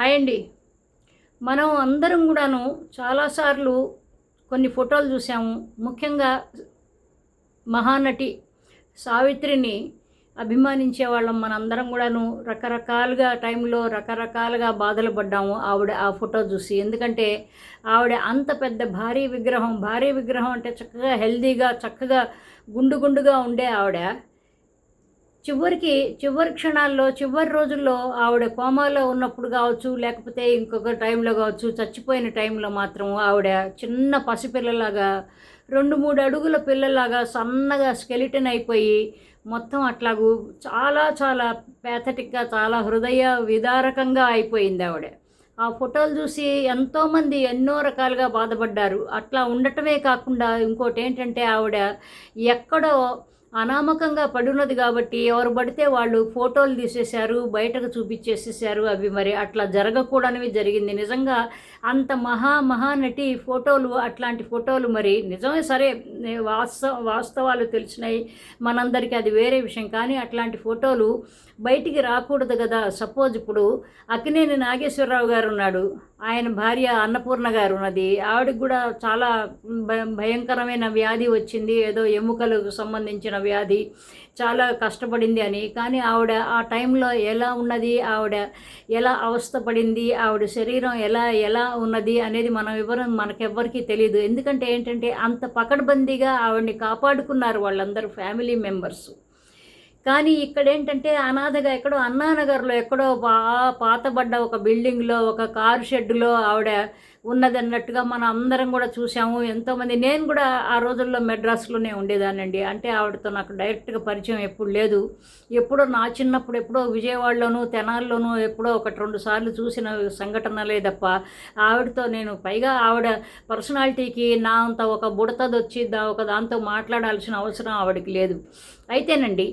Hi అండి. మనం అందరం కూడాను చాలాసార్లు కొన్ని ఫోటోలు చూసాము. ముఖ్యంగా మహానటి సావిత్రిని అభిమానించే వాళ్ళం మనందరం కూడాను. రకరకాలుగా టైంలో రకరకాలుగా బాధలు పడ్డాము ఆవిడ ఆ ఫోటో చూసి. ఎందుకంటే ఆవిడ అంత పెద్ద భారీ విగ్రహం భారీ విగ్రహం అంటే చక్కగా హెల్దీగా చక్కగా గుండు గుండుగా ఉండే ఆవిడ. చివరికి చివరి క్షణాల్లో చివరి రోజుల్లో ఆవిడ కోమాలో ఉన్నప్పుడు కావచ్చు లేకపోతే ఇంకొక టైంలో కావచ్చు చచ్చిపోయిన టైంలో మాత్రం ఆవిడ చిన్న పసిపిల్లలాగా రెండు మూడు అడుగుల పిల్లలాగా సన్నగా స్కెలిటన్ అయిపోయి మొత్తం అట్లాగూ చాలా చాలా ప్యాథటిక్గా చాలా హృదయ విదారకంగా అయిపోయింది ఆవిడ. ఆ ఫోటోలు చూసి ఎంతోమంది ఎన్నో రకాలుగా బాధపడ్డారు. అట్లా ఉండటమే కాకుండా ఇంకోటి ఏంటంటే ఆవిడ ఎక్కడో అనామకంగా పడున్నది కాబట్టి ఎవరు పడితే వాళ్ళు ఫోటోలు తీసేశారు బయటకు చూపించేసేసారు అవి మరి అట్లా జరగకూడనివి జరిగింది. నిజంగా అంత మహా మహానటి ఫోటోలు అట్లాంటి ఫోటోలు మరి నిజమే సరే వాస్తవ వాస్తవాలు తెలిసినాయి. మనందరికీ అది వేరే విషయం. కానీ అట్లాంటి ఫోటోలు బయటికి రాకూడదు కదా. సపోజ్ ఇప్పుడు అక్కినేని నాగేశ్వరరావు గారు ఉన్నాడు. ఆయన భార్య అన్నపూర్ణ గారు ఉన్నది. ఆవిడకి కూడా చాలా భయంకరమైన వ్యాధి వచ్చింది. ఏదో ఎముకలకు సంబంధించిన వ్యాధి. చాలా కష్టపడింది అని. కానీ ఆవిడ ఆ టైంలో ఎలా ఉన్నది? ఆవిడ ఎలా అవస్థపడింది ఆవిడ శరీరం ఎలా ఎలా ఉన్నది అనేది మనం వివరం మనకెవ్వరికీ తెలియదు ఎందుకంటే ఏంటంటే అంత పకడ్బందీగా ఆవిడని కాపాడుకున్నారు వాళ్ళందరూ ఫ్యామిలీ మెంబర్స్. కానీ ఇక్కడ ఏంటంటే అనాథగా ఎక్కడో అన్నానగర్లో ఎక్కడో పా పాతబడ్డ ఒక బిల్డింగ్లో ఒక కారు షెడ్డులో ఆవిడ ఉన్నదన్నట్టుగా మనం అందరం కూడా చూసాము ఎంతోమంది నేను కూడా ఆ రోజుల్లో మెడ్రాస్లోనే ఉండేదానండి అంటే ఆవిడతో నాకు డైరెక్ట్గా పరిచయం ఎప్పుడు లేదు. ఎప్పుడో నా చిన్నప్పుడు ఎప్పుడో విజయవాడలోనూ తెనాల్లోనూ ఎప్పుడో ఒకటి రెండు సార్లు చూసిన సంఘటనలే తప్ప ఆవిడతో నేను పైగా ఆవిడ పర్సనాలిటీకి నా అంత ఒక బుడతదొచ్చి దా ఒక దాంతో మాట్లాడాల్సిన అవసరం ఆవిడకి లేదు. అయితేనండి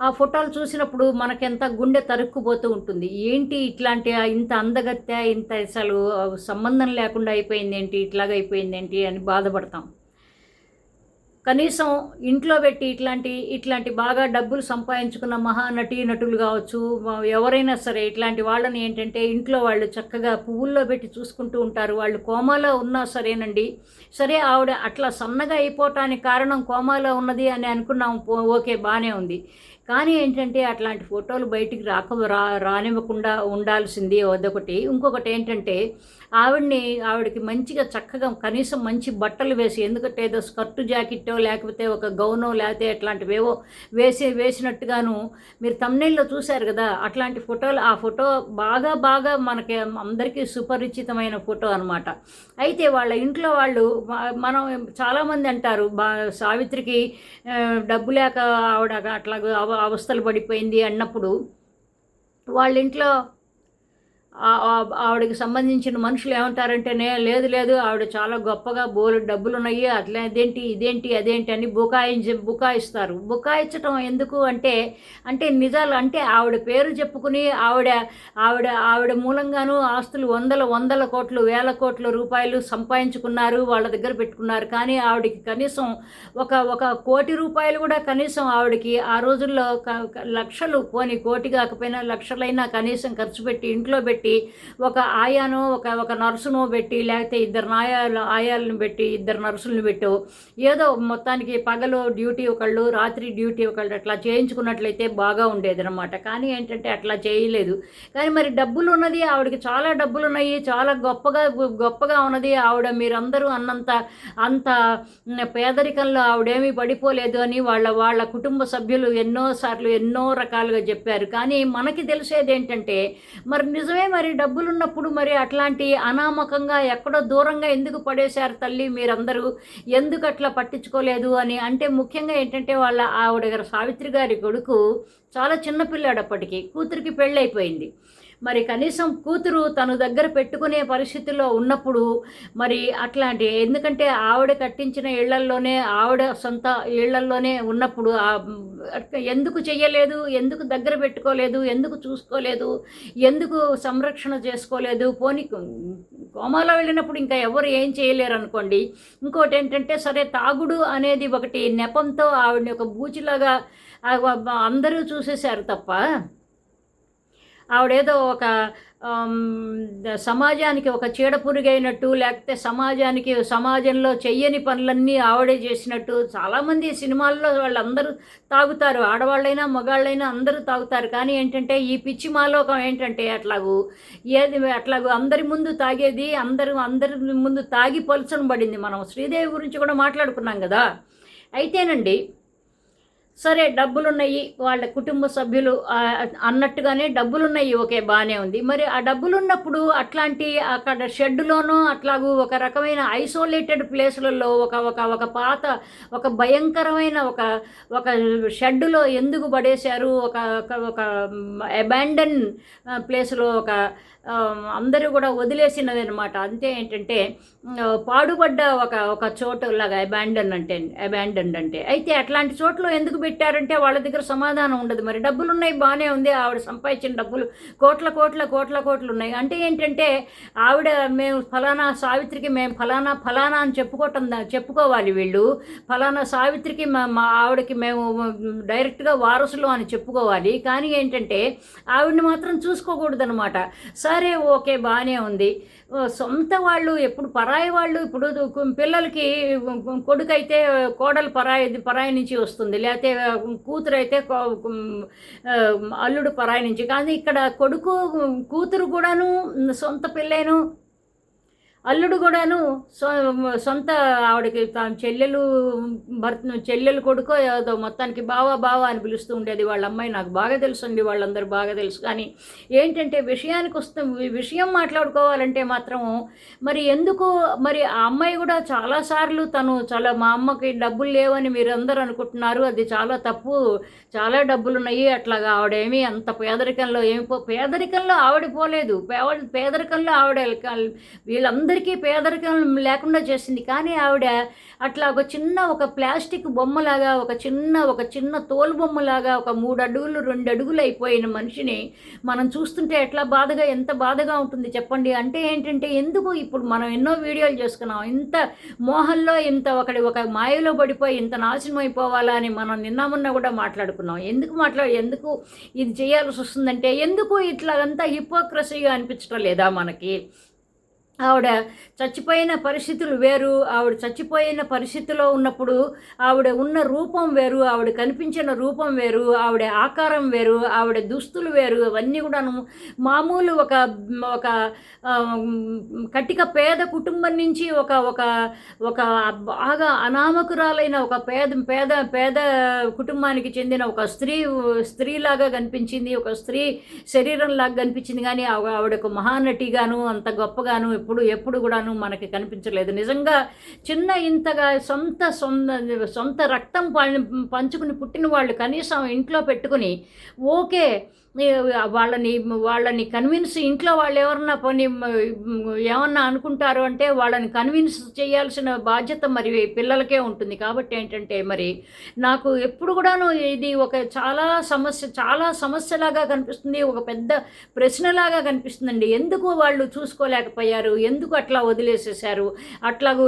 ఆ ఫోటోలు చూసినప్పుడు మనకెంత గుండె తరుక్కుపోతూ ఉంటుంది. ఏంటి ఇట్లాంటి ఇంత అందగత్య ఇంత అసలు సంబంధం లేకుండా అయిపోయింది ఏంటి ఇట్లాగ అయిపోయింది ఏంటి అని బాధపడతాం. కనీసం ఇంట్లో పెట్టి ఇట్లాంటి ఇట్లాంటి బాగా డబ్బులు సంపాదించుకున్న మహానటి నటులు కావచ్చు ఎవరైనా సరే ఇట్లాంటి వాళ్ళని ఏంటంటే ఇంట్లో వాళ్ళు చక్కగా పువ్వుల్లో పెట్టి చూసుకుంటూ ఉంటారు. వాళ్ళు కోమాలో ఉన్నా సరేనండి. సరే ఆవిడ అట్లా సన్నగా అయిపోవటానికి కారణం కోమాలో ఉన్నది అని అనుకున్నాం ఓకే బాగానే ఉంది. కానీ ఏంటంటే అట్లాంటి ఫోటోలు బయటికి రాక రా రానివ్వకుండా ఉండాల్సింది అదొకటి. ఇంకొకటి ఏంటంటే ఆవిడ్ని ఆవిడకి మంచిగా చక్కగా కనీసం మంచి బట్టలు వేసి ఎందుకంటే ఏదో స్కర్టు జాకెట్టో లేకపోతే ఒక గౌనో లేకపోతే అట్లాంటివేవో వేసి వేసినట్టుగాను మీరు తమ్నెల్లో చూశారు కదా అట్లాంటి ఫోటోలు ఆ ఫోటో బాగా బాగా మనకి అందరికీ సుపరిచితమైన ఫోటో అనమాట అయితే వాళ్ళ ఇంట్లో వాళ్ళు మనం చాలామంది అంటారు బా సావిత్రికి డబ్బు లేక ఆవిడ అట్లాగా అవస్థలు పడిపోయింది అన్నప్పుడు వాళ్ళ ఇంట్లో ఆవిడకి సంబంధించిన మనుషులు ఏమంటారంటేనే లేదు లేదు ఆవిడ చాలా గొప్పగా బోలు డబ్బులు ఉన్నాయి అట్లా ఇదేంటి ఇదేంటి అదేంటి అని బుకాయించి బుకాయిస్తారు. బుకాయించడం ఎందుకు అంటే అంటే నిజాలు అంటే ఆవిడ పేరు చెప్పుకుని ఆవిడ ఆవిడ ఆవిడ మూలంగాను ఆస్తులు వందల వందల కోట్లు వేల కోట్ల రూపాయలు సంపాదించుకున్నారు వాళ్ళ దగ్గర పెట్టుకున్నారు. కానీ ఆవిడకి కనీసం ఒక ఒక కోటి రూపాయలు కూడా కనీసం ఆవిడకి ఆ రోజుల్లో లక్షలు పోని కోటి కాకపోయినా లక్షలైనా కనీసం ఖర్చు పెట్టి ఇంట్లో పెట్టి పెట్టి ఒక ఆయాను ఒక ఒక నర్సును పెట్టి లేకపోతే ఇద్దరు నాయాలు ఆయాలను పెట్టి ఇద్దరు నర్సులను పెట్టు. ఏదో మొత్తానికి పగలు డ్యూటీ ఒకళ్ళు రాత్రి డ్యూటీ ఒకళ్ళు అట్లా చేయించుకున్నట్లయితే బాగా ఉండేది అనమాట కానీ ఏంటంటే అట్లా చేయలేదు. కానీ మరి డబ్బులు ఉన్నది ఆవిడకి చాలా డబ్బులు ఉన్నాయి చాలా గొప్పగా గొప్పగా ఉన్నది ఆవిడ. మీరందరూ అన్నంత అంత పేదరికంలో ఆవిడేమీ పడిపోలేదు అని వాళ్ళ వాళ్ళ కుటుంబ సభ్యులు ఎన్నోసార్లు ఎన్నో రకాలుగా చెప్పారు. కానీ మనకి తెలిసేది ఏంటంటే మరి నిజమే మరి డబ్బులున్నప్పుడు మరి అట్లాంటి అనామకంగా ఎక్కడో దూరంగా ఎందుకు పడేశారు తల్లి మీరందరూ? ఎందుకు అట్లా పట్టించుకోలేదు అని? అంటే ముఖ్యంగా ఏంటంటే వాళ్ళ ఆవిడ గారు సావిత్రి గారి కొడుకు చాలా చిన్నపిల్లాడు అప్పటికి కూతురికి పెళ్ళైపోయింది. మరి కనీసం కూతురు తను దగ్గర పెట్టుకునే పరిస్థితిలో ఉన్నప్పుడు మరి అట్లాంటి ఎందుకంటే ఆవిడ కట్టించిన ఇళ్ళల్లోనే ఆవిడ సొంత ఇళ్ళల్లోనే ఉన్నప్పుడు ఎందుకు చెయ్యలేదు ఎందుకు దగ్గర పెట్టుకోలేదు ఎందుకు చూసుకోలేదు ఎందుకు సంరక్షణ చేసుకోలేదు? పోనీ కోమాలో వెళ్ళినప్పుడు ఇంకా ఎవరు ఏం చేయలేరు అనుకోండి. ఇంకోటి ఏంటంటే సరే తాగుడు అనేది ఒకటి నెపంతో ఆవిడని ఒక బూచిలాగా అందరూ చూసేశారు తప్ప ఆవిడేదో ఒక సమాజానికి ఒక చీడపురుగైనట్టు లేకపోతే సమాజానికి సమాజంలో చెయ్యని పనులన్నీ ఆవిడే చేసినట్టు చాలామంది సినిమాల్లో వాళ్ళందరూ తాగుతారు. ఆడవాళ్ళైనా మగాళ్ళైనా అందరూ తాగుతారు. కానీ ఏంటంటే ఈ పిచ్చి మాలోకం ఏంటంటే అట్లాగూ ఏది అట్లాగూ అందరి ముందు తాగేది అందరూ అందరి ముందు తాగి పలుచనబడింది మనం. శ్రీదేవి గురించి కూడా మాట్లాడుకున్నాం కదా. అయితేనండి సరే డబ్బులున్నాయి వాళ్ళ కుటుంబ సభ్యులు అన్నట్టుగానే డబ్బులున్నాయి ఓకే బాగానే ఉంది. మరి ఆ డబ్బులున్నప్పుడు అట్లాంటి అక్కడ షెడ్లోనో అట్లాగూ ఒక రకమైన ఐసోలేటెడ్ ప్లేసులలో ఒక ఒక ఒక పాత ఒక భయంకరమైన ఒక ఒక షెడ్డులో ఎందుకు పడేశారు? ఒక ఒక అబాండన్ ప్లేస్లో ఒక అందరూ కూడా వదిలేసినది అనమాట అంతే ఏంటంటే పాడుపడ్డ ఒక ఒక చోటు లాగా అబాండన్ అంటే అబాండన్ అంటే. అయితే అట్లాంటి చోట్ల ఎందుకు పెట్టారంటే వాళ్ళ దగ్గర సమాధానం ఉండదు. మరి డబ్బులు ఉన్నాయి బాగానే ఉంది. ఆవిడ సంపాదించిన డబ్బులు కోట్ల కోట్ల కోట్ల కోట్లు ఉన్నాయి అంటే ఏంటంటే ఆవిడ మేము ఫలానా సావిత్రికి మేము ఫలానా ఫలానా అని చెప్పుకోవటం చెప్పుకోవాలి వీళ్ళు. ఫలానా సావిత్రికి మా మా ఆవిడకి మేము డైరెక్ట్గా వారసులు అని చెప్పుకోవాలి. కానీ ఏంటంటే ఆవిడని మాత్రం చూసుకోకూడదనమాట సరే ఓకే బాగానే ఉంది. సొంత వాళ్ళు ఎప్పుడు పరాయి వాళ్ళు ఇప్పుడు పిల్లలకి కొడుకు అయితే కోడలు పరాయి పరాయి నుంచి వస్తుంది. లేకపోతే కూతురు అయితే కో- అల్లుడు పరాయి నుంచి. కానీ ఇక్కడ కొడుకు కూతురు కూడాను సొంత పిల్లేను అల్లుడు కూడాను సొ- సొంత ఆవిడకి తాను చెల్లెలు భర్త చెల్లెలు కొడుకో ఏదో మొత్తానికి బావా బావా అని పిలుస్తూ ఉండేది. వాళ్ళ అమ్మాయి నాకు బాగా తెలుసు అండి వాళ్ళందరూ బాగా తెలుసు. కానీ ఏంటంటే విషయానికి వస్తే విషయం మాట్లాడుకోవాలంటే మాత్రం మరి ఎందుకు మరి ఆ అమ్మాయి కూడా చాలాసార్లు తను చాలా మా అమ్మకి డబ్బులు లేవని మీరు అనుకుంటున్నారు. అది చాలా తప్పు చాలా డబ్బులు ఉన్నాయి. అట్లాగా ఆవిడేమి అంత పేదరికంలో ఏమి పో పేదరికంలో ఆవిడ పోలేదు. పేవ- పేదరికంలో ఆవిడ వీళ్ళందరూ అందరికీ పేదరికం లేకుండా చేసింది. కానీ ఆవిడ అట్లా ఒక చిన్న ఒక ప్లాస్టిక్ బొమ్మలాగా ఒక చిన్న ఒక చిన్న తోలు బొమ్మలాగా ఒక మూడు అడుగులు రెండు అడుగులు అయిపోయిన మనిషిని మనం చూస్తుంటే ఎట్లా బాధగా ఎంత బాధగా ఉంటుంది చెప్పండి. అంటే ఏంటంటే ఎందుకు ఇప్పుడు మనం ఎన్నో వీడియోలు చేసుకున్నాం. ఇంత మోహంలో ఇంత ఒకటి ఒక మాయలో పడిపోయి ఇంత నాశనం అయిపోవాలా అని మనం నిన్నమన్నా కూడా మాట్లాడుకున్నాం. ఎందుకు మాట్లాడు ఎందుకు ఇది చేయాల్సి వస్తుందంటే ఎందుకు ఇట్లా అంతా హిపోక్రసీగా అనిపించడం లేదా మనకి? ఆవిడ చచ్చిపోయిన పరిస్థితులు వేరు ఆవిడ చచ్చిపోయిన పరిస్థితిలో ఉన్నప్పుడు ఆవిడ ఉన్న రూపం వేరు ఆవిడ కనిపించిన రూపం వేరు ఆవిడ ఆకారం వేరు ఆవిడ దుస్తులు వేరు అవన్నీ కూడాను మామూలు ఒక ఒక కటిక పేద కుటుంబం నుంచి ఒక ఒక ఒక బాగా అనామకురాలైన ఒక పేద పేద పేద కుటుంబానికి చెందిన ఒక స్త్రీ స్త్రీలాగా కనిపించింది ఒక స్త్రీ శరీరంలాగా కనిపించింది. కానీ ఆవిడ ఒక మహానటిగాను అంత గొప్పగాను ఎప్పుడు ఎప్పుడు కూడాను మనకి కనిపించలేదు. నిజంగా చిన్న ఇంతగా సొంత సొంత సొంత రక్తం పంచుకుని పుట్టిన వాళ్ళు కనీసం ఇంట్లో పెట్టుకుని ఓకే వాళ్ళని వాళ్ళని కన్విన్స్ ఇంట్లో వాళ్ళు ఎవరన్నా పని ఏమన్నా అనుకుంటారు అంటే వాళ్ళని కన్విన్స్ చేయాల్సిన బాధ్యత మరి పిల్లలకే ఉంటుంది. కాబట్టి ఏంటంటే మరి నాకు ఎప్పుడు కూడాను ఇది ఒక చాలా సమస్య చాలా సమస్యలాగా కనిపిస్తుంది. ఒక పెద్ద ప్రశ్నలాగా కనిపిస్తుందండి. ఎందుకు వాళ్ళు చూసుకోలేకపోయారు? ఎందుకు అట్లా వదిలేసేసారు అట్లాగూ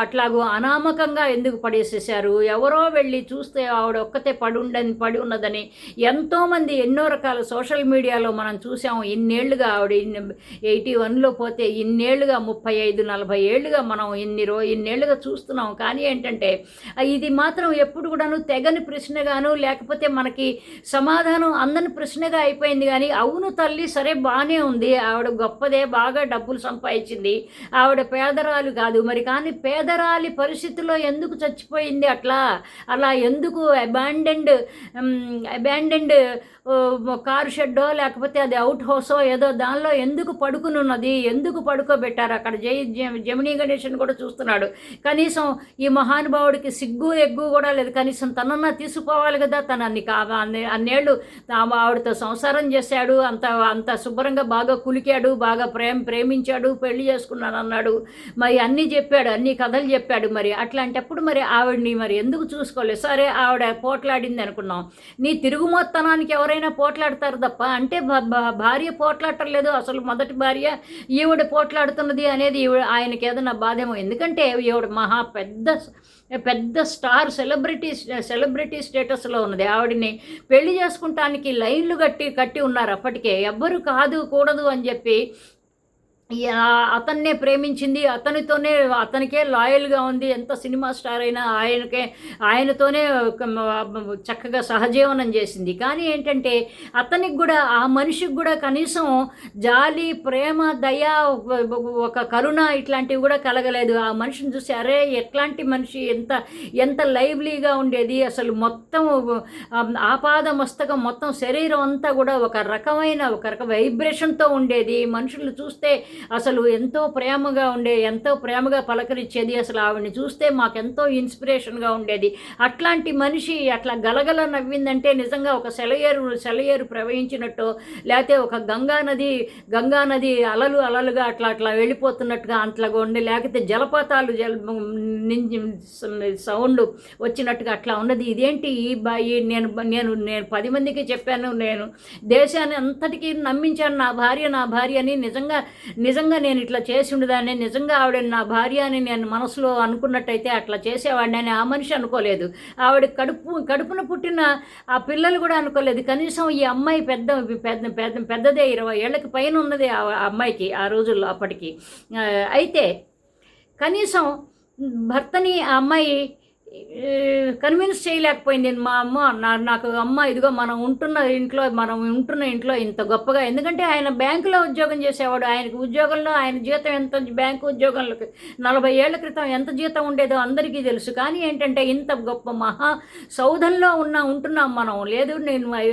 అట్లాగూ అనామకంగా ఎందుకు పడేసేసారు ఎవరో వెళ్ళి చూస్తే ఆవిడ ఒక్కతే పడి ఉండని పడి ఉన్నదని ఎంతోమంది ఎన్నో రకాల సోషల్ మీడియాలో మనం చూసాం ఇన్నేళ్ళుగా ఆవిడ ఇన్ని ఎయిటీ వన్లో పోతే ఇన్నేళ్ళుగా ముప్పై ఐదు నలభై ఏళ్ళుగా మనం ఇన్ని రో ఇన్నేళ్ళుగా చూస్తున్నాం. కానీ ఏంటంటే ఇది మాత్రం ఎప్పుడు కూడాను తెగని ప్రశ్నగాను లేకపోతే మనకి సమాధానం అందని ప్రశ్నగా అయిపోయింది కానీ అవును తల్లి సరే బాగానే ఉంది. ఆవిడ గొప్పదే బాగా డబ్బులు సంపాదించింది. ఆవిడ పేదరాలు కాదు. మరి కానీ పేదరాలి పరిస్థితిలో ఎందుకు చచ్చిపోయింది అట్లా? అలా ఎందుకు అబాండెండ్ అబాండెండ్ కారు షెడ్డో లేకపోతే అది అవుట్ హౌసో ఏదో దానిలో ఎందుకు పడుకుని ఉన్నది ఎందుకు పడుకోబెట్టారు? అక్కడ జై జమినీ గణేషన్ కూడా చూస్తున్నాడు. కనీసం ఈ మహానుభావుడికి సిగ్గు ఎగ్గు కూడా లేదు. కనీసం తనన్నా తీసుకుపోవాలి కదా. తన అన్ని కా అన్నేళ్ళు ఆవిడతో సంసారం చేశాడు. అంత అంత శుభ్రంగా బాగా కులికాడు. బాగా ప్రేమ ప్రేమించాడు. పెళ్ళి చేసుకున్నాను అన్నాడు. మరి అన్నీ చెప్పాడు. అన్ని కథలు చెప్పాడు మరి. అట్లాంటప్పుడు మరి ఆవిడని మరి ఎందుకు చూసుకోలేదు? సరే ఆవిడ పోట్లాడింది అనుకున్నాం. నీ తిరుగుమొత్తనానికి ఎవరైనా పోట్లాడుతూ పోట్లాడతారు తప్ప అంటే భార్య పోట్లాడటం అసలు మొదటి భార్య ఈవిడ పోట్లాడుతున్నది అనేది ఈవిడ ఆయనకి ఏదైనా బాధేమో. ఎందుకంటే ఈవిడ మహా పెద్ద పెద్ద స్టార్ సెలబ్రిటీ సెలబ్రిటీ స్టేటస్లో ఉన్నది. ఆవిడని పెళ్ళి చేసుకుంటానికి లైన్లు కట్టి కట్టి ఉన్నారు అప్పటికే. ఎవ్వరు కాదు కూడదు అని చెప్పి అతన్నే ప్రేమించింది. అతనితోనే అతనికే లాయల్గా ఉంది. ఎంత సినిమా స్టార్ అయినా ఆయనకే ఆయనతోనే చక్కగా సహజీవనం చేసింది. కానీ ఏంటంటే అతనికి కూడా ఆ మనిషికి కూడా కనీసం జాలి ప్రేమ దయ ఒక- కరుణ ఇట్లాంటివి కూడా కలగలేదు. ఆ మనిషిని చూసి అరే ఎట్లాంటి మనిషి? ఎంత ఎంత లైవ్లీగా ఉండేది? అసలు మొత్తం ఆపాద మస్తకం మొత్తం శరీరం అంతా కూడా ఒక రకమైన ఒక రక వైబ్రేషన్తో ఉండేది. మనుషులు చూస్తే అసలు ఎంతో ప్రేమగా ఉండే ఎంతో ప్రేమగా పలకరించేది అసలు ఆవిడని చూస్తే మాకెంతో ఇన్స్పిరేషన్గా ఉండేది. అట్లాంటి మనిషి అట్లా గలగల నవ్విందంటే నిజంగా ఒక సెలయేరు సెలయేరు ప్రవహించినట్టు లేకపోతే ఒక గంగా నది గంగా నది అలలు అలలుగా అట్లా అట్లా వెళ్ళిపోతున్నట్టుగా అంతలాగా ఉండి లేకపోతే జలపాతాలు జల సౌండ్ వచ్చినట్టుగా అట్లా ఉన్నది. ఇదేంటి ఈ బాయి? నేను నేను నేను పది మందికి చెప్పాను నేను దేశాన్ని అంతటికీ నమ్మించాను నా భార్య నా భార్య అని నిజంగా నిజంగా నేను ఇట్లా చేసి ఉండేదాన్ని నిజంగా ఆవిడ నా భార్య అని నేను మనసులో అనుకున్నట్టయితే అట్లా చేసేవాడిని అని ఆ మనిషి అనుకోలేదు. ఆవిడ కడుపు కడుపున పుట్టిన ఆ పిల్లలు కూడా అనుకోలేదు. కనీసం ఈ అమ్మాయి పెద్ద పెద్ద పెద్ద పెద్దదే ఇరవై ఏళ్ళకి పైన ఉన్నది ఆ అమ్మాయికి ఆ రోజుల్లో అప్పటికి. అయితే కనీసం భర్తని ఆ అమ్మాయి కన్విన్స్ చేయలేకపోయింది. మా అమ్మ నా నాకు అమ్మ ఇదిగో మనం ఉంటున్న ఇంట్లో మనం ఉంటున్న ఇంట్లో ఇంత గొప్పగా ఎందుకంటే ఆయన బ్యాంకులో ఉద్యోగం చేసేవాడు. ఆయనకు ఉద్యోగంలో ఆయన జీతం ఎంత బ్యాంకు ఉద్యోగంలో నలభై ఏళ్ళ క్రితం ఎంత జీతం ఉండేదో అందరికీ తెలుసు. కానీ ఏంటంటే ఇంత గొప్ప మహా సౌధంలో ఉన్న ఉంటున్నాం మనం. లేదు నేను I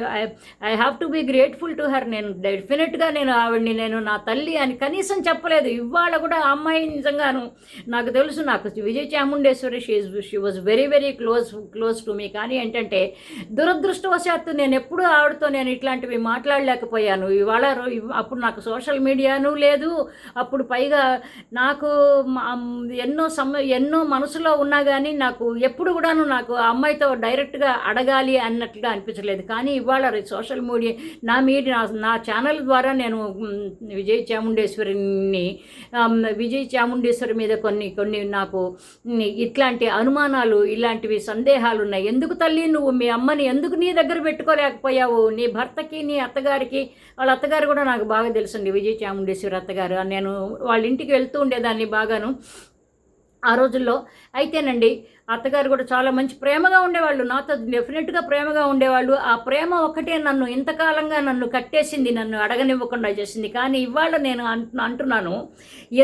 I have to be grateful to her. నేను డెఫినెట్గా నేను ఆవిడ్ని నేను నా తల్లి అని కనీసం చెప్పలేదు. ఇవాళ కూడా అమ్మాయి నిజంగాను నాకు తెలుసు నాకు Vijay Chamundeshwari she she was very very close close to me. కానీ ఏంటంటే దురదృష్టవశాత్తు నేను ఎప్పుడూ ఆవిడతో నేను ఇట్లాంటివి మాట్లాడలేకపోయాను. ఇవాళ రో- అప్పుడు నాకు సోషల్ మీడియాను లేదు. అప్పుడు పైగా నాకు ఎన్నో సమ ఎన్నో మనసులో ఉన్నా కానీ నాకు ఎప్పుడు కూడాను నాకు అమ్మాయితో డైరెక్ట్గా అడగాలి అన్నట్లుగా అనిపించలేదు. కానీ ఇవాళ సోషల్ మీడియా నా మీడియా నా ఛానల్ ద్వారా నేను విజయ విజయ్ చాముండేశ్వరిని విజయ విజయ్ చాముండేశ్వరి మీద కొన్ని కొన్ని నాకు ఇట్లాంటి అనుమానాలు ఇలాంటివి సందేహాలు ఉన్నాయి ఎందుకు తల్లి నువ్వు మీ అమ్మని ఎందుకు నీ దగ్గర పెట్టుకోలేకపోయావు? నీ భర్తకి నీ అత్తగారికి వాళ్ళ అత్తగారు కూడా నాకు బాగా తెలుసండి. విజయ చాముండేశ్వరి అత్తగారు. నేను వాళ్ళ ఇంటికి వెళ్తూ ఉండేదాన్ని బాగాను. ఆ రోజుల్లో అయితేనండి అత్తగారు కూడా చాలా మంచి ప్రేమగా ఉండేవాళ్ళు. నాతో డెఫినెట్గా ప్రేమగా ఉండేవాళ్ళు. ఆ ప్రేమ ఒక్కటే నన్ను ఇంతకాలంగా నన్ను కట్టేసింది నన్ను అడగనివ్వకుండా చేసింది. కానీ ఇవాళ నేను అంటు అంటున్నాను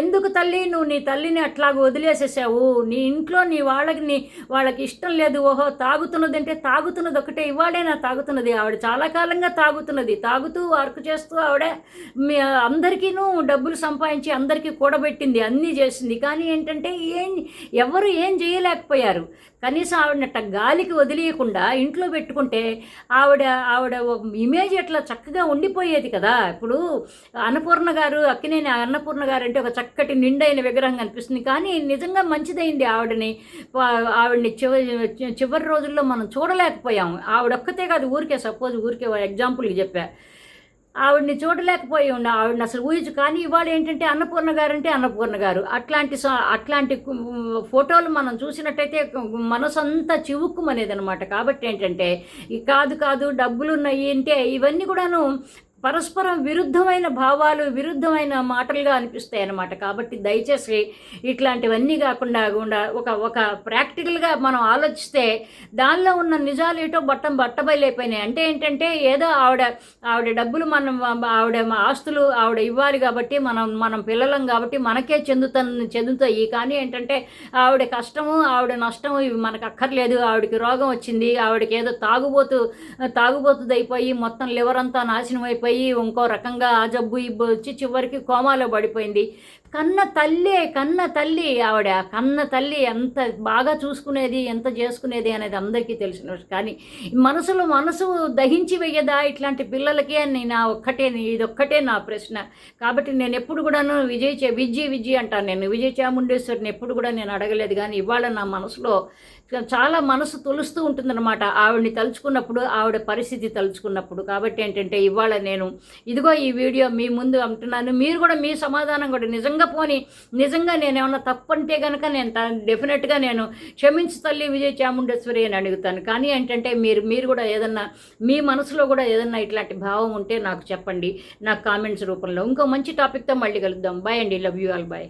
ఎందుకు తల్లి? నువ్వు నీ తల్లిని అట్లాగ వదిలేసేసావు. నీ ఇంట్లో నీ వాళ్ళకి నీ వాళ్ళకి ఇష్టం లేదు. ఓహో తాగుతున్నది అంటే తాగుతున్నది ఒకటే ఇవాళేనా తాగుతున్నది? ఆవిడ చాలా కాలంగా తాగుతున్నది. తాగుతూ వర్క్ చేస్తూ ఆవిడ మీ అందరికీను డబ్బులు సంపాదించి అందరికీ కూడబెట్టింది అన్నీ చేసింది. కానీ ఏంటంటే ఏం ఎవరు ఏం చేయలేకపోయారు. కనీసం ఆవిడనట్ట గాలికి వదిలేయకుండా ఇంట్లో పెట్టుకుంటే ఆవిడ ఆవిడ ఇమేజ్ ఎట్లా చక్కగా ఉండిపోయేది కదా. ఇప్పుడు అన్నపూర్ణ గారు అక్కినేని అన్నపూర్ణ గారు అంటే ఒక చక్కటి నిండైన విగ్రహం కనిపిస్తుంది. కానీ నిజంగా మంచిదైంది ఆవిడని. ఆవిడని చివరి చివరి రోజుల్లో మనం చూడలేకపోయాము ఆవిడొక్కతే కాదు ఊరికే సపోజ్ ఊరికే ఎగ్జాంపుల్కి చెప్పా. ఆవిడ్ని చూడలేకపోయి ఉన్న ఆవిడని అసలు ఊహించు. కానీ ఇవాళ ఏంటంటే అన్నపూర్ణ గారు అంటే అన్నపూర్ణ గారు. అట్లాంటి అట్లాంటి ఫోటోలు మనం చూసినట్టయితే మనసు అంతా చివుక్కుమనేది అనమాట కాబట్టి ఏంటంటే కాదు కాదు డబ్బులు ఉన్నాయి అంటే ఇవన్నీ కూడాను పరస్పరం విరుద్ధమైన భావాలు విరుద్ధమైన మాటలుగా అనిపిస్తాయి అన్నమాట కాబట్టి దయచేసి ఇట్లాంటివన్నీ కాకుండా ఒక ఒక ప్రాక్టికల్గా మనం ఆలోచిస్తే దానిలో ఉన్న నిజాలు ఏటో బట్టం బట్టబయలైపోయినాయి. అంటే ఏంటంటే ఏదో ఆవిడ ఆవిడ డబ్బులు మనం ఆవిడ ఆస్తులు ఆవిడ ఇవ్వాలి కాబట్టి మనం మనం పిల్లలం కాబట్టి మనకే చెందుతా చెందుతాయి. కానీ ఏంటంటే ఆవిడ కష్టము ఆవిడ నష్టము ఇవి మనకు అక్కర్లేదు. ఆవిడకి రోగం వచ్చింది ఆవిడకి ఏదో తాగుబోతు తాగుబోతుదైపోయి మొత్తం లివర్ అంతా నాశనం అయిపోయి ఇంకో రకంగా ఆ జబ్బు ఇబ్బు వచ్చి చివరికి కోమాలో పడిపోయింది. కన్న తల్లి కన్న తల్లి ఆవిడ. కన్న తల్లి ఎంత బాగా చూసుకునేది ఎంత చేసుకునేది అనేది అందరికీ తెలిసిన కానీ మనసులో మనసు దహించి వెయ్యదా ఇట్లాంటి పిల్లలకి అని నా ఒక్కటే ఇదొక్కటే నా ప్రశ్న. కాబట్టి నేను ఎప్పుడు కూడాను విజయ్ చే విజయ్ విజయ్ అంటాను. నేను విజయ్ చాముండేశ్వరిని ఎప్పుడు కూడా నేను అడగలేదు. కానీ ఇవాళ నా మనసులో చాలా మనసు తొలుస్తూ ఉంటుందన్నమాట. ఆవిడని తలుచుకున్నప్పుడు ఆవిడ పరిస్థితి తలుచుకున్నప్పుడు. కాబట్టి ఏంటంటే ఇవాళ నేను ఇదిగో ఈ వీడియో మీ ముందు అంటున్నాను. మీరు కూడా మీ సమాధానం కూడా నిజంగా పోని నిజంగా నేను ఏమన్నా తప్పు అంటే కనుక నేను డెఫినెట్గా నేను క్షమించు తల్లి విజయ్ చాముండేశ్వరి అని అడుగుతాను. కానీ ఏంటంటే మీరు మీరు కూడా ఏదన్నా మీ మనసులో కూడా ఏదన్నా ఇట్లాంటి భావం ఉంటే నాకు చెప్పండి. నాకు కామెంట్స్ రూపంలో. ఇంకో మంచి టాపిక్తో మళ్ళీ కలుద్దాం. బాయ్ అండి. Love you all bye